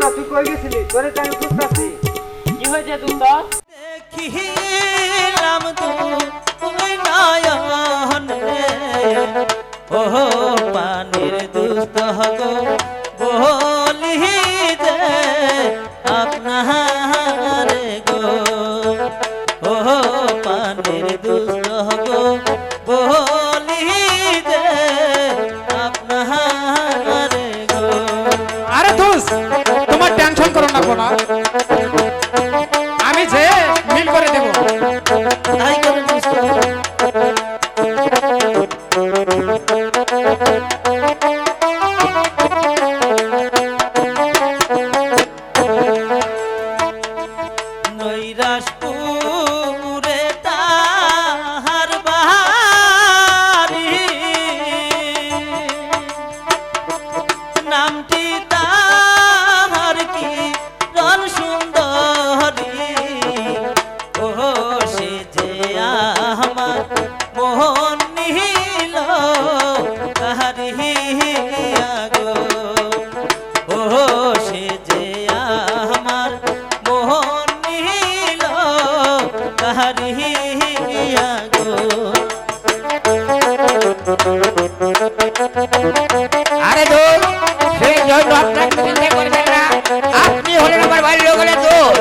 দোস্ত তুই কই গেছিলি? তোরে তো আমি খুঁজতাছি। কি হয়েছে দোস্ত দেখিলাম তুই রে। ও পানির দুস্থ আমি যে মিল করে দেব। তাই আরে দোষ সেই জন্য আপনাকে চিন্তা করবেন না। আপনি হলেন আমার বাড়ির লোকের দোষ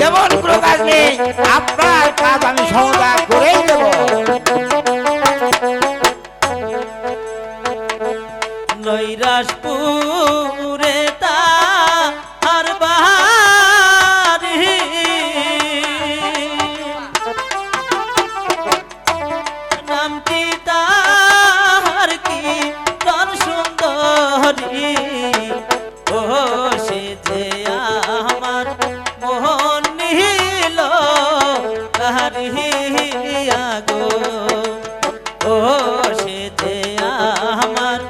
যেমন কোনো কাজ নেই, আপনার কাজ আমি সমাধান করেই তাহারিয়া গো ও সে যে আমার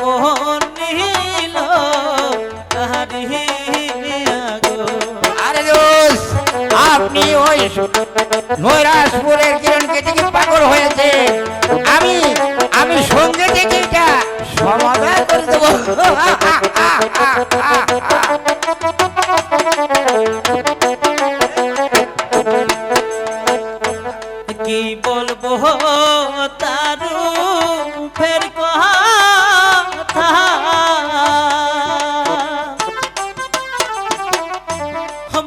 মোহন নিল তাহারিয়া গো আপনি ওই নৈরাজপুরের কিরণকে থেকে পাগল হয়েছে। আমি আমি সঙ্গে থেকে এটা সমাধান করে দেবো। কি বলব তারু, ফের কথা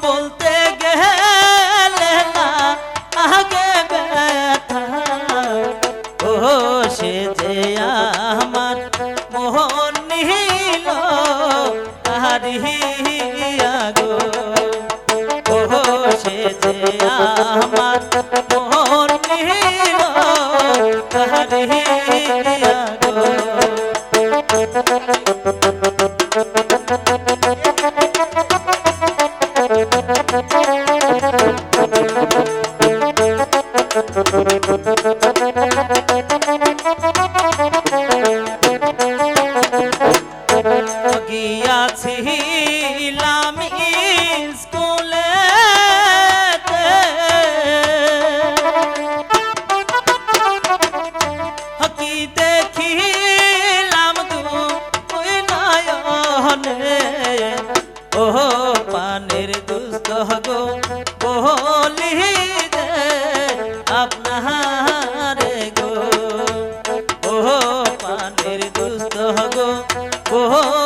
বলতে গেলে না, আগে ব্যথা। ও, সে যে আমার মোহন নিল হারিয়া গো ও, সে যে আমার হারিয়া গো দেখিলাম দুই নয়নে। ও পানের দুস্থ গো, বলি দে আপনারে গো। ও পানের দুস্থ গো, বলি